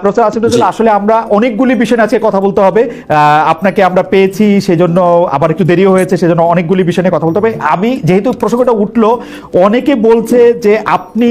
Professor Asiful আসলে আমরা অনেকগুলি বিষয় আজকে কথা বলতে হবে। আপনাকে আমরা পেয়েছি সেজন্য আবার একটু দেরিও হয়েছে সেজন্য অনেকগুলি বিষয় নিয়ে কথা বলতে হবে। আমি যেহেতু প্রসঙ্গটা উঠল অনেকে বলছে যে আপনি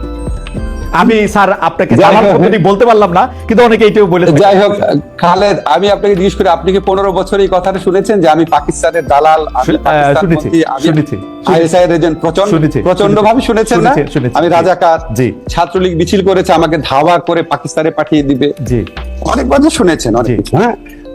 আমি স্যার আপনাকে বলতে পারলাম না কিন্তু অনেকে এইটাও বলে যাই হোক খালেদ আমি আপনাকে জিজ্ঞেস করি আপনি কি পনেরো বছর এই কথাটা শুনেছেন যে আমি পাকিস্তানের দালাল শুনেছি, শুনেছি, প্রচণ্ড ভাবে শুনেছেন না? আমি। রাজাকার জি। ছাত্রলীগ মিছিল করেছে আমাকে ধাওয়া করে পাকিস্তানে পাঠিয়ে দিবে। জি। অনেক কথা শুনেছেন অনেক হ্যাঁ?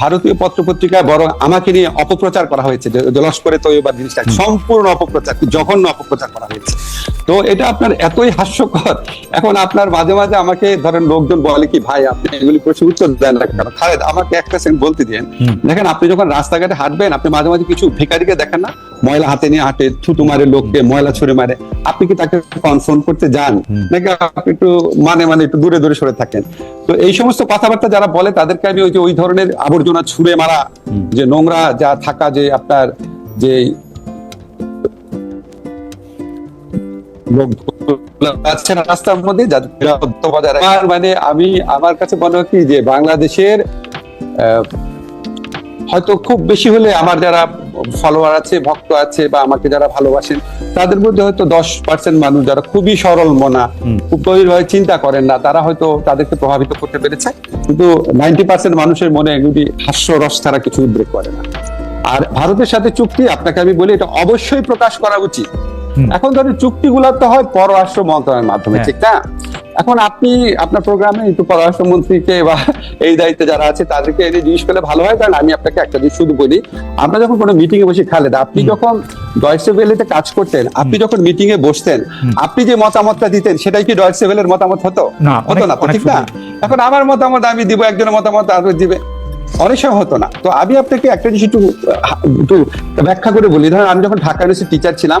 ভারতীয় পত্রপত্রিকায় বরং আমাকে নিয়ে অপপ্রচার করা হয়েছে। যে লস্করে তৈবার জিনিসটা সম্পূর্ণ অপপ্রচার জঘন্য অপপ্রচার করা হয়েছে। তো এটা আপনার এতই হাস্যকর এখন আপনার মাঝে মাঝে আমাকে ধরেন লোকজন বলে কি ভাই আপনি এগুলি প্রশ্ন উত্তর দেন না কেন? খালেদ আমাকে একটা সেকেন্ড বলতে দিন দেখেন আপনি যখন রাস্তাঘাটে হাঁটবেন আপনি মাঝে মাঝে কিছু ভিকারিকে দেখেন না? ময়লা হাতে নিয়ে হাঁটে থুতু মারে লোককে ময়লা ছুড়ে মারে। আপনি কি তাকে কনফ্রন্ট করতে যান? নাকি আপনি একটু মানে মানে একটু দূরে দূরে সরে থাকেন? তো এই সমস্ত কথাবার্তা যারা বলে তাদেরকে আমি ওই যে ওই ধরনের আবর্জনা ছুঁড়ে মারা যে নোংরা যা থাকা যে আপনার যে রাস্তার মধ্যে মানে আমি আমার কাছে মনে হয় কি যে বাংলাদেশের আহ, হয়তো খুব বেশি হলে আমার যারা ফলোয়ার আছে ভক্ত আছে বা আমাকে যারা ভালোবাসেন তাদের মধ্যে হয়তো দশ পার্সেন্ট মানুষ যারা খুবই সরল মনা। খুব গভীরভাবে চিন্তা করেন না তারা হয়তো তাদেরকে প্রভাবিত করতে পেরেছে কিন্তু নাইনটি পার্সেন্ট মানুষের মনে এগুলি হাস্যরস ছাড়া কিছু উদ্রেক করে না আর ভারতের সাথে চুক্তি আপনাকে আমি বলি এটা অবশ্যই প্রকাশ করা উচিত। এখন ধরেন চুক্তিগুলো তো হয় পররাষ্ট্র মন্ত্রণালয়ের মাধ্যমে হ্যাঁ। ঠিক না? এখন আপনি আপনার প্রোগ্রামে একটু পররাষ্ট্রমন্ত্রীকে বা এই দায়িত্বে যারা আছে তাদেরকে এনে জিজ্ঞেস করলে ভালো হয় কারণ আমি আপনাকে একটা জিনিস শুধু বলি আমরা যখন কোনো মিটিং এ বসে খালেদ আপনি যখন ডয়েসে ভেলেতে কাজ করতেন আপনি যখন মিটিং এ বসতেন আপনি যে মতামতটা দিতেন সেটাই কি ডয়েসে ভেলের মতামত হতো? হতো না ঠিক না? এখন আমার মতামত আমি দিব একজনের মতামত আর দিবে অনেক সময় হতো না। তো আমি আপনাকে একটা জিনিস একটু একটু ব্যাখ্যা করে বলি ধরেন আমি যখন ঢাকা ইউনিভার্সিটি টিচার ছিলাম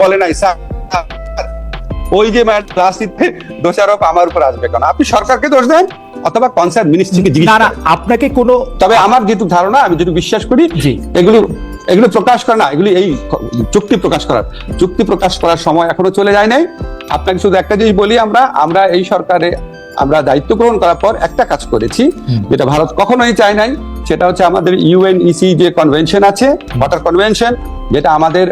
বলে নাই স্যার। ওই যে ক্লাস নিতে দোষারোপ আমার উপর আসবে কেন? আপনি সরকারকে দোষ দেন অথবা কনসার্ন মিনিস্ট্রিকে জিজ্ঞেস না আপনাকে কোনো তবে আমার যেটুকু ধারণা আমি যেটুকু বিশ্বাস করি এগুলো এগুলো প্রকাশ করা না এগুলি এই চুক্তি প্রকাশ করার। চুক্তি প্রকাশ করার সময় এখনও চলে যায় নাই। আপনাকে শুধু একটা জিনিস বলি আমরা আমরা এই সরকারে আমরা দায়িত্ব গ্রহণ করার পর একটা কাজ করেছি যেটা ভারত কখনোই চায় নাই সেটা হচ্ছে আমাদের ইউএনইসি যে কনভেনশন আছে ওয়াটার কনভেনশন যেটা আমাদের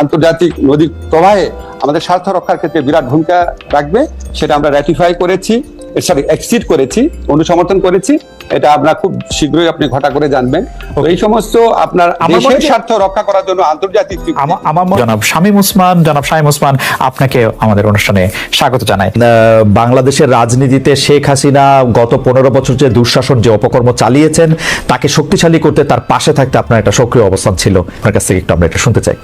আন্তর্জাতিক নদী প্রবাহে আমাদের স্বার্থ রক্ষার ক্ষেত্রে বিরাট ভূমিকা রাখবে, সেটা আমরা র্যাটিফাই করেছি সরি এক্সিড করেছি, অনুসমর্থন করেছি। এটা আপনার খুব শীঘ্রই আপনি ঘটা করে জানবেন। এই সমস্ত আপনার আমার দেশের স্বার্থ রক্ষা করার জন্য আন্তর্জাতিক আমার জনাব শামীম ওসমান জনাব শামীম ওসমান আপনাকে আমাদের অনুষ্ঠানে স্বাগত জানাই। আহ, বাংলাদেশের রাজনীতিতে শেখ হাসিনা গত পনেরো বছর যে দুঃশাসন যে অপকর্ম চালিয়েছেন তাকে শক্তিশালী করতে তার পাশে থাকতে আপনার একটা সক্রিয় অবস্থান ছিল। আপনার কাছ থেকে একটু আমরা এটা শুনতে চাই।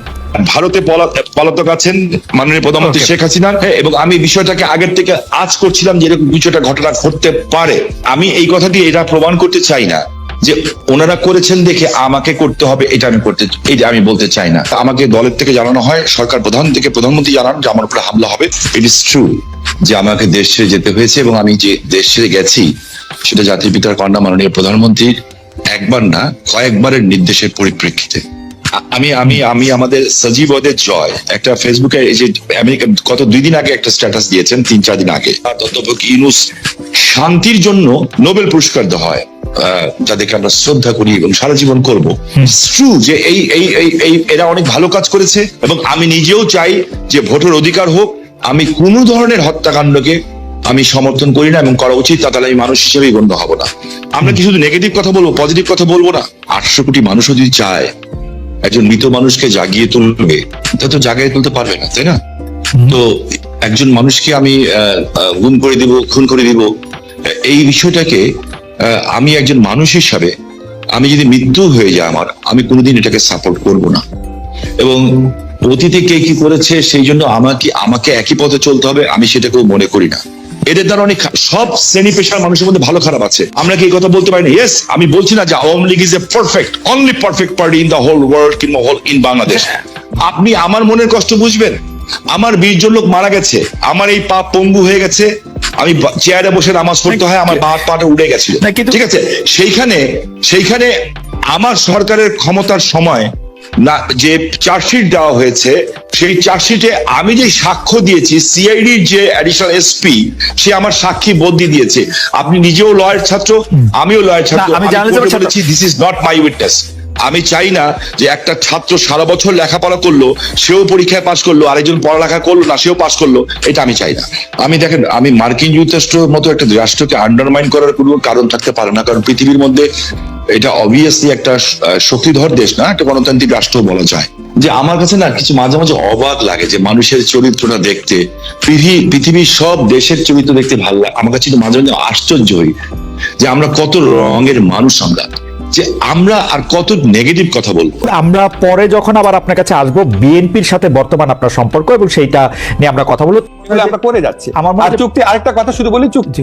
ভারতে পলা- পলাতক আছেন মাননীয় প্রধানমন্ত্রী শেখ হাসিনা। হ্যাঁ, এবং আমি বিষয়টাকে আগের থেকে আজ করছিলাম যে এরকম কিছুটা ঘটনা ঘটতে পারে। আমি এই কথাটি এটা প্রমাণ করতে চাই না যে ওনারা করেছেন দেখে আমাকে করতে হবে, এটা আমি করতে এটা আমি বলতে চাই না। আমাকে দলের থেকে জানানো হয়, সরকার প্রধান থেকে প্রধানমন্ত্রী জানান যে আমার উপরে হামলা হবে। ইট ইস ট্রু যে আমাকে দেশ ছেড়ে যেতে হয়েছে এবং আমি যে দেশ ছেড়ে গেছি, সেটা জাতির পিতার কন্যা মাননীয় প্রধানমন্ত্রীর একবার না, কয়েকবারের নির্দেশের পরিপ্রেক্ষিতে। আমি আমি আমি আমাদের সজীব ওদের জয়। একটা ফেসবুকে এই যে আমেরিকা গত দুই দিন আগে একটা স্ট্যাটাস দিয়েছেন তিন চার দিন আগে। অধ্যাপক ইউনুস শান্তির জন্য নোবেল পুরস্কার দেওয়া হয়। যাদেরকে আমরা শ্রদ্ধা করি এবং সারা জীবন করব। ট্রু যে এই এই এই এই এরা অনেক ভালো কাজ করেছে এবং আমি নিজেও চাই যে ভোটের অধিকার হোক। আমি কোনো ধরনের হত্যাকাণ্ডকে আমি সমর্থন করি না এবং করা উচিত তাহলে আমি মানুষ হিসেবেই গণ্য হব না। আমরা কি শুধু নেগেটিভ কথা বলব পজিটিভ কথা বলব না? আটশো কোটি মানুষও যদি চায় একজন মৃত মানুষকে জাগিয়ে তুলবে তা তো জাগিয়ে তুলতে পারবে না তাই না? তো একজন মানুষকে আমি গুম করে দিব খুন করে দিব এই বিষয়টাকে আমি একজন মানুষ হিসাবে আমি যদি মৃত্যু হয়ে যায় আমার আমি কোনোদিন এটাকে সাপোর্ট করব না। এবং অতীতে কে কি করেছে সেই জন্য আমাকে আমাকে একই পথে চলতে হবে আমি সেটাকেও মনে করি না। এদের দ্বারা অনেক সব শ্রেণি পেশার মানুষের মধ্যে ভালো খারাপ আছে। আমরা কি এই কথা বলতে পারি না ইয়েস আমি বলছি না যে Awami League is a perfect only perfect party in the whole world কিংবা হোল ইন বাংলাদেশ আপনি আমার মনের কষ্ট বুঝবেন। আমার বিশ জন লোক মারা গেছে। আমার এই পা পঙ্গু হয়ে গেছে। আমি চেয়ারে বসে নামাজ পড়তে হয় আমার বাঁ পাটা উড়ে গেছিল। ঠিক আছে? সেইখানে সেইখানে আমার সরকারের ক্ষমতার সময় না যে চার্জশিট দেওয়া হয়েছে সেই চার্জশিটে আমি যে সাক্ষ্য দিয়েছি সিআইডির যে অ্যাডিশনাল এসপি সে আমার সাক্ষী বদলি দিয়েছে। আপনি নিজেও লয়ের ছাত্র আমিও লয়ের ছাত্র আমি বলেছি this is not my witness আমি চাই না যে একটা ছাত্র সারা বছর লেখাপড়া করল, সেও পরীক্ষায় পাশ করল, আরেকজন পড়ালেখা করল না, সেও পাশ করল, এটা আমি চাই না। আমি দেখেন, আমি মার্কিন যুক্তরাষ্ট্রের মতো একটা রাষ্ট্রকে আন্ডারমাইন করার কোনো কারণ থাকতে পারে না, কারণ পৃথিবীর মধ্যে এটা অবভিয়াসলি একটা শক্তিধর দেশ না, একটা গণতান্ত্রিক রাষ্ট্র বলা যায়। যে আমার কাছে না কিছু মাঝে মাঝে অবাক লাগে যে মানুষের চরিত্রটা দেখতে পৃথিবী পৃথিবীর সব দেশের চরিত্র দেখতে ভালো লাগে। আমার কাছে মাঝে মাঝে আশ্চর্য হই যে আমরা কত রঙের মানুষ আমরা। যে আমরা আর কত নেগেটিভ কথা বলব। আমরা পরে যখন আবার আপনার কাছে আসব বিএনপির সাথে বর্তমান আপনার সম্পর্ক এবং সেইটা নিয়ে আমরা কথা বলব আমরা পরে যাচ্ছি। আমার আর চুক্তি আরেকটা কথা শুধু বলি চুক্তি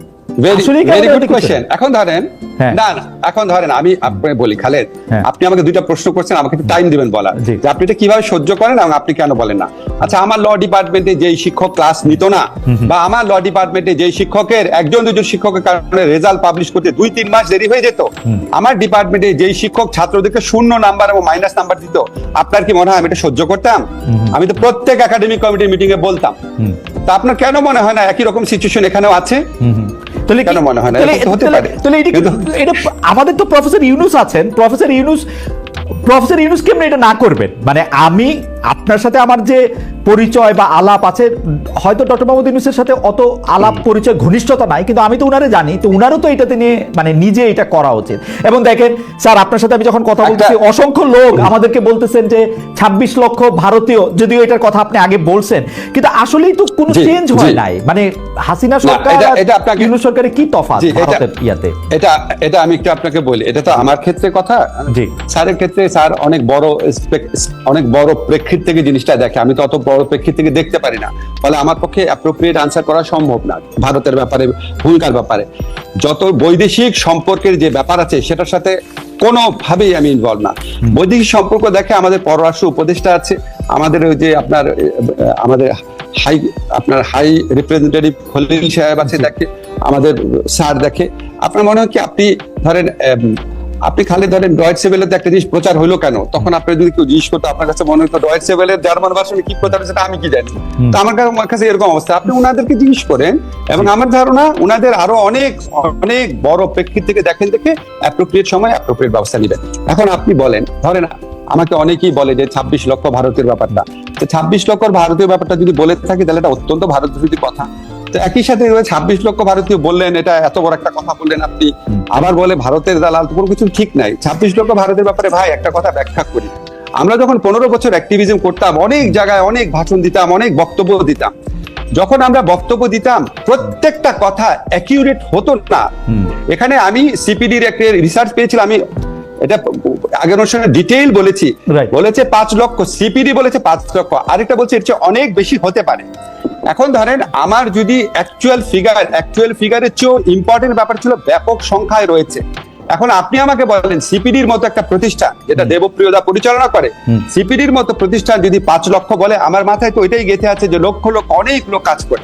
ভেরি গুড এখন ধরেন হ্যাঁ। না না এখন ধরেন আমি আপনাকে বলি খালেদ হ্যাঁ। আপনি আমাকে দুইটা প্রশ্ন করছেন আমাকে একটু টাইম দিবেন বলার। যে আপনি এটা কীভাবে সহ্য করেন এবং আপনি কেন বলেন না? আচ্ছা আমার ল ডিপার্টমেন্টে যেই শিক্ষক ক্লাস নিত না বা আমার ল ডিপার্টমেন্টে যেই শিক্ষকের একজন দুজন শিক্ষকের কারণে রেজাল্ট পাবলিশ করতে দুই তিন মাস দেরি হয়ে যেত আমার ডিপার্টমেন্টে যেই শিক্ষক ছাত্রদেরকে শূন্য নাম্বার এবং মাইনাস নাম্বার দিত আপনার কি মনে হয় আমি এটা সহ্য করতাম? আমি তো প্রত্যেক একাডেমিক কমিটির মিটিং এ বলতাম। তা আপনার কেন মনে হয় না একই রকম সিচুয়েশন এখানেও আছে? কেন মনে হয় না? হতে পারে। এটা আমাদের তো প্রফেসর ইউনুস আছেন প্রফেসর ইউনুস প্রফেসর ইউনুস কেমন এটা না করবেন মানে আমি আপনার সাথে আমার যে পরিচয় বা আলাপ আছে হয়তো ডক্টর মোহাম্মদ ইউনুসের সাথে অত আলাপ পরিচয় ঘনিষ্ঠতা নাই কিন্তু আমি তো উনারে জানি তো উনারও তো এটাতে নিয়ে মানে নিজে এটা করা উচিত। এবং দেখেন স্যার আপনার সাথে আমি যখন কথা বলতেছি অসংখ্য লোক আমাদেরকে বলতেছেন যে ২৬ লক্ষ ভারতীয় যদিও এটার কথা আপনি আগে বলছেন কিন্তু আসলেই তো কোনো চেঞ্জ হয় নাই। মানে হাসিনা সরকার এটা- আপনাকে- ইউনুস সরকারের কি তফাৎ এটা- ভারতের ইয়াতে? এটা এটা আমি একটু আপনাকে বলি এটা তো আমার ক্ষেত্রে কথা। জি। স্যারের ক্ষেত্রে স্যার অনেক বড় অনেক বড় প্রেক্ষিত থেকে জিনিসটা দেখে। আমি তো অত বড় প্রেক্ষিত থেকে দেখতে পারি না। ফলে আমার পক্ষে অ্যাপ্রোপ্রিয়েট আনসার করা সম্ভব না ভারতের ব্যাপারে ভূমিকার ব্যাপারে। যত বৈদেশিক সম্পর্কের যে ব্যাপার আছে সেটার সাথে কোনোভাবেই আমি ইনভলভ না। বৈদেশিক সম্পর্ক দেখে আমাদের পররাষ্ট্র উপদেষ্টা আছে আমাদের ওই যে আপনার আমাদের হাই আপনার হাই রিপ্রেজেন্টেটিভ খলিল সাহেব আছে দেখে আমাদের স্যার দেখে। আপনার মনে হয় কি আপনি ধরেন আপনি খালি ধরেন ডয়েট সেভেলের একটা জিনিস প্রচার হলো কেন? তখন আপনি যদি কেউ জিজ্ঞেস করতো আপনার কাছে মনে হতো ডয়েট সেভেলের জার্মান ভার্সনে কি প্রচার সেটা আমি কি জানি? তো আমার কাছে- আমার কাছে এরকম অবস্থা। আপনি উনাদেরকে জিজ্ঞেস করেন এবং আমার ধারণা উনাদের আরও অনেক অনেক বড় প্রেক্ষিত থেকে দেখেন দেখে অ্যাপ্রোপ্রিয়েট সময় অ্যাপ্রোপ্রিয়েট ব্যবস্থা নেবেন। এখন আপনি বলেন ধরেন আমাকে অনেকেই বলে যে ছাব্বিশ লক্ষ ভারতের ব্যাপারটা। তো ছাব্বিশ লক্ষ ভারতীয় ব্যাপারটা যদি বলে থাকি তাহলে এটা অত্যন্ত ভারত বিরোধী কথা। তো একই সাথে ছাব্বিশ লক্ষ ভারতীয় বললেন এটা এত বড় একটা কথা বললেন আপনি। আবার বলে ভারতের দালাল কোনো কিছু ঠিক নাই। ছাব্বিশ লক্ষ ভারতের ব্যাপারে ভাই একটা কথা ব্যাখ্যা করি। আমরা যখন পনেরো বছর অ্যাক্টিভিজম করতাম অনেক জায়গায় অনেক ভাষণ দিতাম অনেক বক্তব্য দিতাম। যখন আমরা বক্তব্য দিতাম প্রত্যেকটা কথা অ্যাকিউরেট হতো না। এখানে আমি সিপিডির একটা রিসার্চ পেয়েছিলাম আমি এটা আগের অনুষ্ঠানে ডিটেইল বলেছি. বলেছে পাঁচ লক্ষ সিপিডি বলেছে পাঁচ লক্ষ। আরেকটা বলছে এর চেয়ে অনেক বেশি হতে পারে। এখন ধরেন আমার যদি অ্যাকচুয়াল ফিগার অ্যাকচুয়াল ফিগারের চেয়েও ইম্পর্টেন্ট ব্যাপার ছিল ব্যাপক সংখ্যায় রয়েছে। এখন আপনি আমাকে বলেন সিপিডির মতো একটা প্রতিষ্ঠান যেটা দেবপ্রিয়দা পরিচালনা করে সিপিডির মতো প্রতিষ্ঠান যদি পাঁচ লক্ষ বলে আমার মাথায় তো ওইটাই গেঁথে আছে যে লক্ষ লক্ষ অনেক লোক কাজ করে।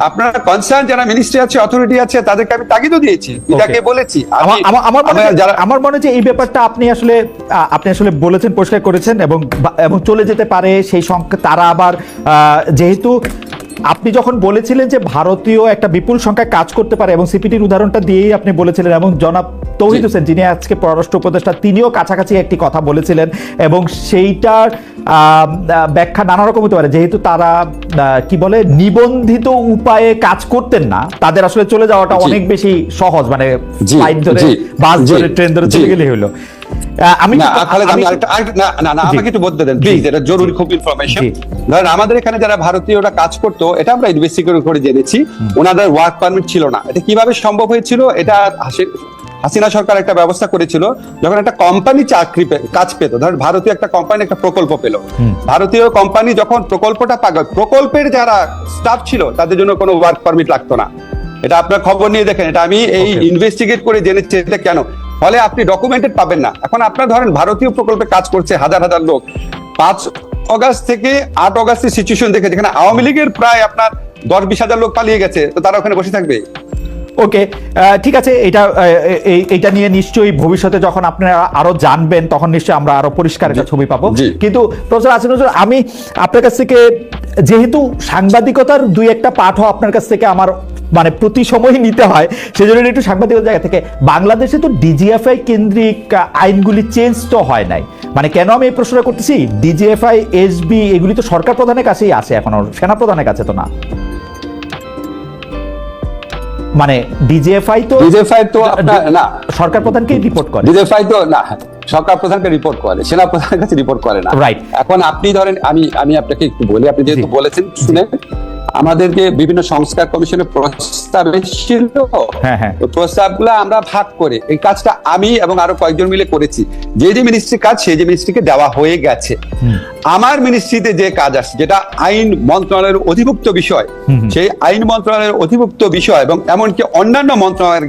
আপনার কনসার্ন যারা মিনিস্ট্রি আছে অথরিটি আছে তাদেরকে আমি তাগিদও দিয়েছি। এটাকে বলেছি। আমার মনে হচ্ছে হয়- আমার মনে যে এই ব্যাপারটা আপনি আসলে আপনি আসলে বলেছেন পরিষ্কার করেছেন এবং এবং চলে যেতে পারে সেই সংখ্যা তারা আবার আহ, যেহেতু আপনি যখন বলেছিলেন যে ভারতীয় একটা বিপুল সংখ্যায় কাজ করতে পারে এবং সিপিটির উদাহরণটা দিয়েই আপনি বলেছিলেন এবং জনাব তৌহিদ হোসেন যিনি আজকে পররাষ্ট্র উপদেষ্টা তিনিও কাছাকাছি একটি কথা বলেছিলেন এবং সেইটার ব্যাখ্যা নানা রকম হতে পারে। যেহেতু তারা আহ, কি বলে নিবন্ধিত উপায়ে কাজ করতেন না তাদের আসলে চলে যাওয়াটা অনেক বেশি সহজ মানে ফ্লাইট ধরে বাস ধরে ট্রেন ধরে চলে গেলেই হলো। আমি একটু- বলতে দেন প্লিজ এটা জরুরি খুব ইনফরমেশন ধরেন আমাদের এখানে যারা ভারতীয়রা কাজ করতো এটা আমরা ইনভেস্টিগেট করে জেনেছি ওনাদের ওয়ার্ক পারমিট ছিল না। এটা কীভাবে সম্ভব হয়েছিল? এটা হাসিনা সরকার একটা ব্যবস্থা করেছিল যখন একটা কোম্পানি চাকরি কাজ পেত ধরেন ভারতীয় একটা কোম্পানি একটা প্রকল্প পেল। ভারতীয় কোম্পানি যখন প্রকল্পটা পাগল প্রকল্পের যারা স্টাফ ছিল তাদের জন্য কোনো ওয়ার্ক পারমিট লাগতো না। এটা আপনার খবর নিয়ে দেখেন এটা আমি এই ইনভেস্টিগেট করে জেনেছি এটা কেন? ফলে আপনি ডকুমেন্টেড পাবেন না। এখন আপনার ধরেন ভারতীয় প্রকল্পে কাজ করছে হাজার হাজার লোক। পাঁচ অগাস্ট থেকে আট অগাস্টের সিচুয়েশন দেখে যেখানে আওয়ামী লীগের প্রায় আপনার দশ বিশ হাজার লোক পালিয়ে গেছে তো তারা ওখানে বসে থাকবে। ওকে ঠিক আছে এটা এইটা নিয়ে নিশ্চয়ই ভবিষ্যতে যখন আপনারা আরও জানবেন তখন নিশ্চয়ই আমরা আরও পরিষ্কার একটা ছবি পাবো। কিন্তু প্রফেসর নজরুল আমি আপনার কাছ থেকে যেহেতু সাংবাদিকতার দুই একটা পাঠও আপনার কাছ থেকে আমার মানে প্রতি সময় নিতে হয়। সেজন্য একটু সাংবাদিকতার জায়গা থেকে বাংলাদেশে তো ডিজিএফআই কেন্দ্রিক আইনগুলি চেঞ্জ তো হয় নাই। মানে কেন আমি এই প্রশ্নটা করতেছি? ডিজিএফআই এসবি এগুলি তো সরকার প্রধানের কাছেই আছে এখনও সেনা প্রধানের কাছে তো না। মানে ডিজিএফআই তো ডিজেফাই তো না। সরকার প্রধানকে রিপোর্ট করে। ডিজেফাই তো না সরকার প্রধানকে রিপোর্ট করে সেনা প্রধানের কাছে রিপোর্ট করে না। রাইট এখন আপনি ধরেন আমি আমি আপনাকে একটু বলি আপনি যেহেতু বলেছেন শুনে আমাদেরকে বিভিন্ন সংস্কার কমিশনের প্রস্তাব এসেছিল। প্রস্তাব হ্যাঁ। প্রস্তাবগুলো আমরা ভাগ করে এই কাজটা আমি এবং আরও কয়েকজন মিলে করেছি। যে যে মিনিস্ট্রি কাজ সেই যে মিনিস্ট্রিকে দেওয়া হয়ে গেছে। আমার মিনিস্ট্রিতে যে কাজ আছে যেটা আইন মন্ত্রণালয়ের অধিভুক্ত বিষয় সেই আইন মন্ত্রণালয়ের অধিভুক্ত বিষয় এবং এমনকি অন্যান্য মন্ত্রণালয়ের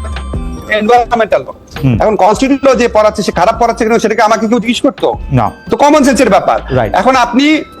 এনভায়রনমেন্টাল। এখন কনস্টিটিউট যে পড়াচ্ছে সে খারাপ পড়াচ্ছে কিনা সেটাকে আমাকে কেউ জিজ্ঞেস করতো? না। তো কমন সেন্সের ব্যাপার। এখন আপনি আপ-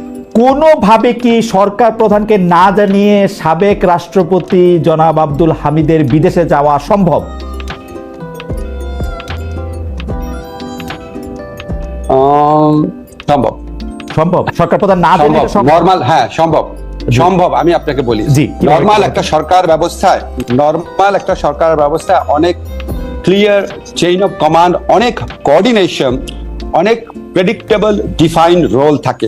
কোনোভাবে কি সরকার প্রধানকে না জানিয়ে সাবেক রাষ্ট্রপতি জনাব আব্দুল হামিদের বিদেশে যাওয়া সম্ভব? সম্ভব। সম্ভব? সরকার প্রধান না জানিয়ে নর্মাল হ্যাঁ সম্ভব। সম্ভব আমি আপনাকে বলি। জি, নর্মাল একটা সরকার ব্যবস্থায় নর্মাল একটা সরকার ব্যবস্থায় অনেক ক্লিয়ার চেইন অফ কমান্ড অনেক কোঅর্ডিনেশন অনেক প্রেডিক্টেবল ডিফাইন রোল থাকে।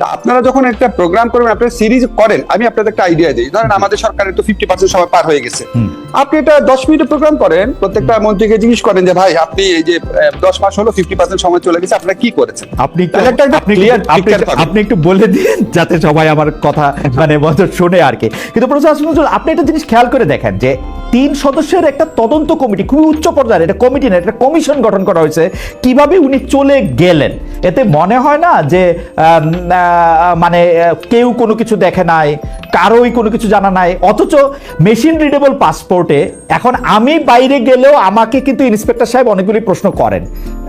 আপনারা যখন একটা প্রোগ্রাম করবেন আপনারা সিরিজ করেন আমি আপনাদের একটা আইডিয়া দিই। ধরেন আমাদের সরকারের তো ফিফটি পার্সেন্ট সময় পার হয়ে গেছে। আপনি এটা দশ মিনিটের প্রোগ্রাম করেন প্রত্যেকটা মন্ত্রীকে জিজ্ঞেস করেন যে ভাই আপনি এই যে দশ মাস হলো ফিফটি পার্সেন্ট সময় চলে গেছে আপনারা কি করেছেন? আপনি আপনি একটু- বলে দিন যাতে সবাই আমার কথা মানে শোনে আর কি। কিন্তু আসিফ আপনি একটা জিনিস খেয়াল করে দেখেন যে তিন সদস্যের একটা তদন্ত কমিটি, খুবই উচ্চ পর্যায়ের, এটা কমিটি না একটা কমিশন গঠন করা হয়েছে, কীভাবে উনি চলে গেলেন? এতে মনে হয় না যে মানে কেউ কোনো কিছু দেখে নাই, কারোই কোনো কিছু জানা নাই, অথচ মেশিন রিডেবল পাসপোর্টে এখন আমি বাইরে গেলেও আমাকে কিন্তু ইন্সপেক্টর সাহেব অনেকগুলি প্রশ্ন করেন।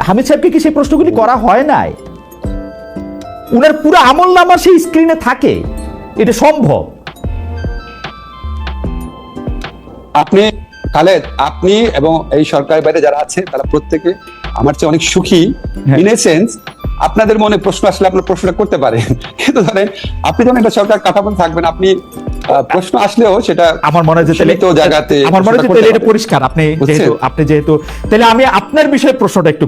হামিদ সাহেবকে কি সেই প্রশ্নগুলি করা হয় নাই? উনার পুরো আমল নামা সেই স্ক্রিনে থাকে। এটা সম্ভব। আপনি খালেদ আপনি এবং এই সরকারের বাইরে যারা আছে তারা প্রত্যেকে আমার চেয়ে অনেক সুখী। ইন ইন সেন্স আপনাদের মনে প্রশ্ন আসলে আপনার প্রশ্নটা করতে পারেন কিন্তু ধরেন আপনি যখন একটা সরকার কাঠামো থাকবেন আপনি প্রশ্ন আসলেও সেটা আমার মনে হয় তাহলে- জায়গাতে আমার মনে হয় তাহলে এটা পরিষ্কার। আপনি? যেহেতু আপনি যেহেতু তাহলে আমি আপনার বিষয়ে প্রশ্নটা একটু